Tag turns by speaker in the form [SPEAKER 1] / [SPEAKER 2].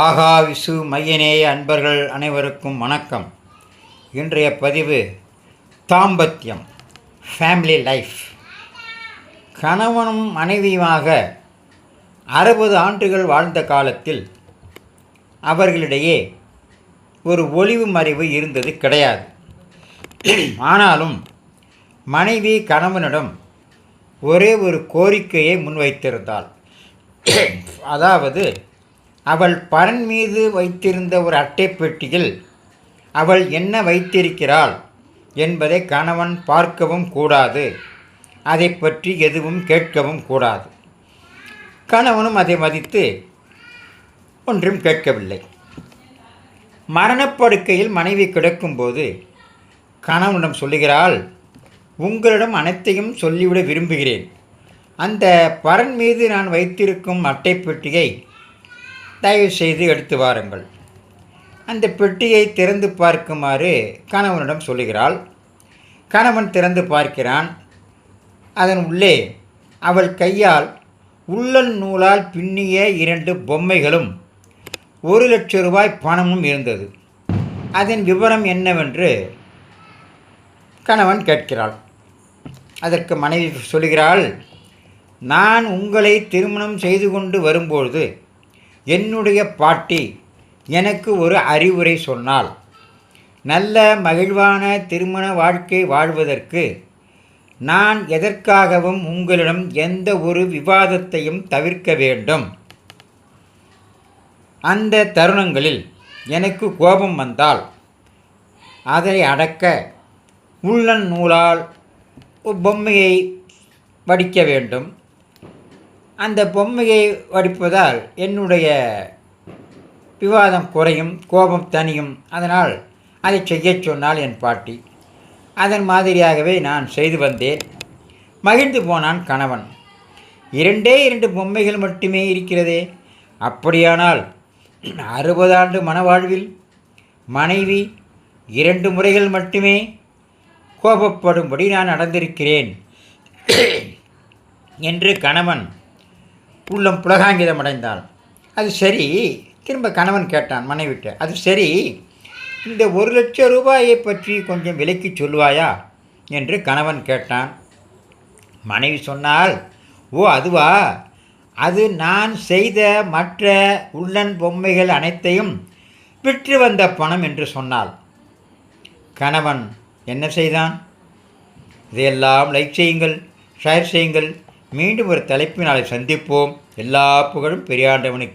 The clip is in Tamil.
[SPEAKER 1] ஆகா விசு மையநேய அன்பர்கள் அனைவருக்கும் வணக்கம். இன்றைய பதிவு தாம்பத்தியம் ஃபேமிலி லைஃப் கணவனும் மனைவியுமாக அறுபது ஆண்டுகள் வாழ்ந்த காலத்தில் அவர்களிடையே ஒரு ஒளிவு மறைவு இருந்தது கிடையாது. ஆனாலும் மனைவி கணவனிடம் ஒரே ஒரு கோரிக்கையை முன்வைத்திருந்தாள். அதாவது அவள் பரன் மீது வைத்திருந்த ஒரு அட்டைப்பெட்டியில் அவள் என்ன வைத்திருக்கிறாள்? என்பதை கணவன் பார்க்கவும் கூடாது. அதை பற்றி எதுவும் கேட்கவும் கூடாது. கணவனும் அதை மதித்து ஒன்றும் கேட்கவில்லை. மரணப்படுக்கையில் மனைவி கிடக்கும்போது கணவனிடம் சொல்லுகிறாள் உங்களிடம் அனைத்தையும் சொல்லிவிட விரும்புகிறேன். அந்த பரன் மீது நான் வைத்திருக்கும் அட்டைப்பெட்டியை தயவு செய்து எடுத்து வாருங்கள். அந்த பெட்டியை திறந்து பார்க்குமாறு கணவனிடம் சொல்லுகிறாள். கணவன் திறந்து பார்க்கிறான். அதன் உள்ளே அவள் கையால் உள்ளல் நூலால் பின்னிய இரண்டு பொம்மைகளும் ஒரு லட்சம் ரூபாய் பணமும் இருந்தது. அதன் விவரம் என்னவென்று கணவன் கேட்கிறாள். அதற்கு மனைவி சொல்கிறாள் நான் உங்களை திருமணம் செய்து கொண்டு வரும்பொழுது என்னுடைய பாட்டி எனக்கு ஒரு அறிவுரை சொன்னால் நல்ல மகிழ்வான திருமண வாழ்க்கை வாழ்வதற்கு நான் எதற்காகவும் உங்களிடம் எந்த ஒரு விவாதத்தையும் தவிர்க்க வேண்டும். அந்த தருணங்களில் எனக்கு கோபம் வந்தால் அதை அடக்க உள்ளன் நூலால் பொம்மையை வடிக்க வேண்டும். அந்த பொம்மையை வடிப்பதால் என்னுடைய விவாதம் குறையும் கோபம் தனியும் அதனால் அதை செய்யச் சொன்னால் என் பாட்டி. அதன் மாதிரியாகவே நான் செய்து வந்தேன். மகிழ்ந்து போனான் கணவன். இரண்டே இரண்டு பொம்மைகள் மட்டுமே இருக்கிறதே. அப்படியானால் அறுபது ஆண்டு மனவாழ்வில் மனைவி இரண்டு முறைகள் மட்டுமே கோபப்படும்படி நான் நடந்திருக்கிறேன். என்று கணவன் உள்ளம் புலகாங்கிதம் அடைந்தான் அது சரி திரும்ப கணவன் கேட்டான் மனைவிட்ட அது சரி இந்த ஒரு லட்சம் ரூபாயை பற்றி கொஞ்சம் விலைக்கு சொல்லுவாயா? என்று கணவன் கேட்டான். மனைவி சொன்னால் ஓ அதுவா? அது நான் செய்த மற்ற உள்ளன் பொம்மைகள் அனைத்தையும் விற்று வந்த பணம் என்று சொன்னாள். கணவன் என்ன செய்தான்? இதையெல்லாம் லைக் செய்யுங்கள் ஷேர் செய்யுங்கள். மீண்டும் ஒரு தலைப்பினாலை சந்திப்போம். எல்லா புகழும் பெரியாண்டவனுக்கு.